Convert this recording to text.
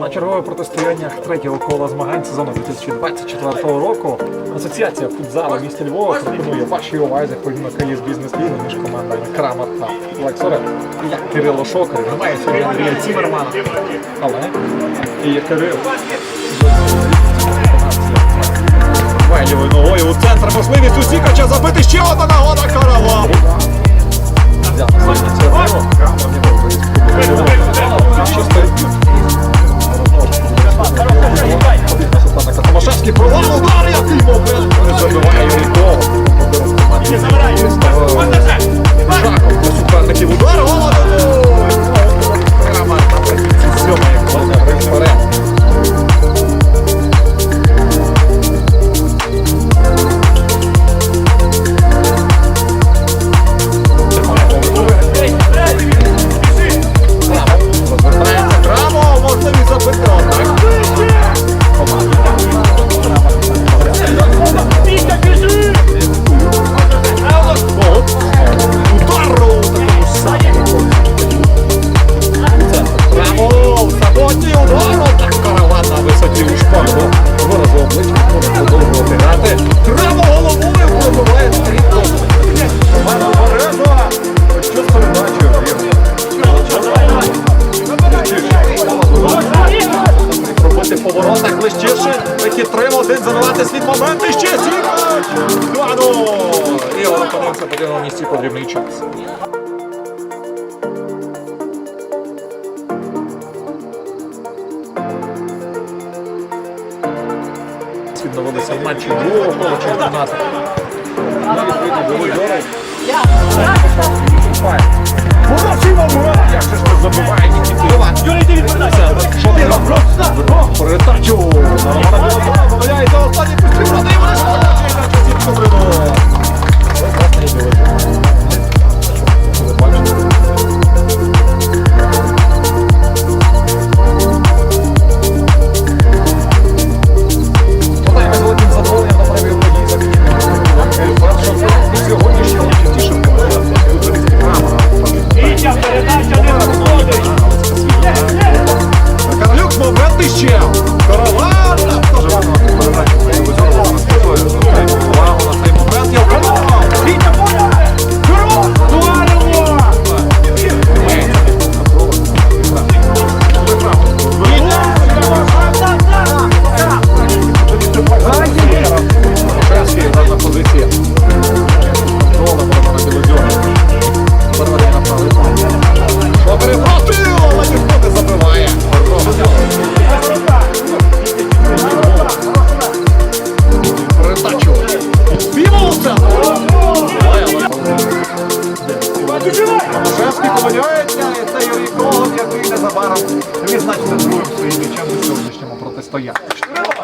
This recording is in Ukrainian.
На чергове протистояння третього кола змагань сезону 2024 року Асоціація футзалу міста Львова пропонує вашій увазі поєдинок із бізнес ліги між командами Крамат та Лексорет. Я Кирило Шокар, немає сьогодні Андрія Цімермана, але і Кирило. Давай лівою ногою у центр можливість у Сікача забити ще одна нагода Один забивати момент. І ще Сікач! 2-0. І опинився потрібно на місці потрібний час. Відновилися в матчі другого кола чемпіонату. Ну, відповідно, були дорог. Хороший момент! Як же ж не забиває Нікітова? Юрій, відповідайся! Що ти робиш? Шевський помиляється, і це Юрій Когут, який незабаром відзначиться другим своїм нічим у сьогоднішньому гра.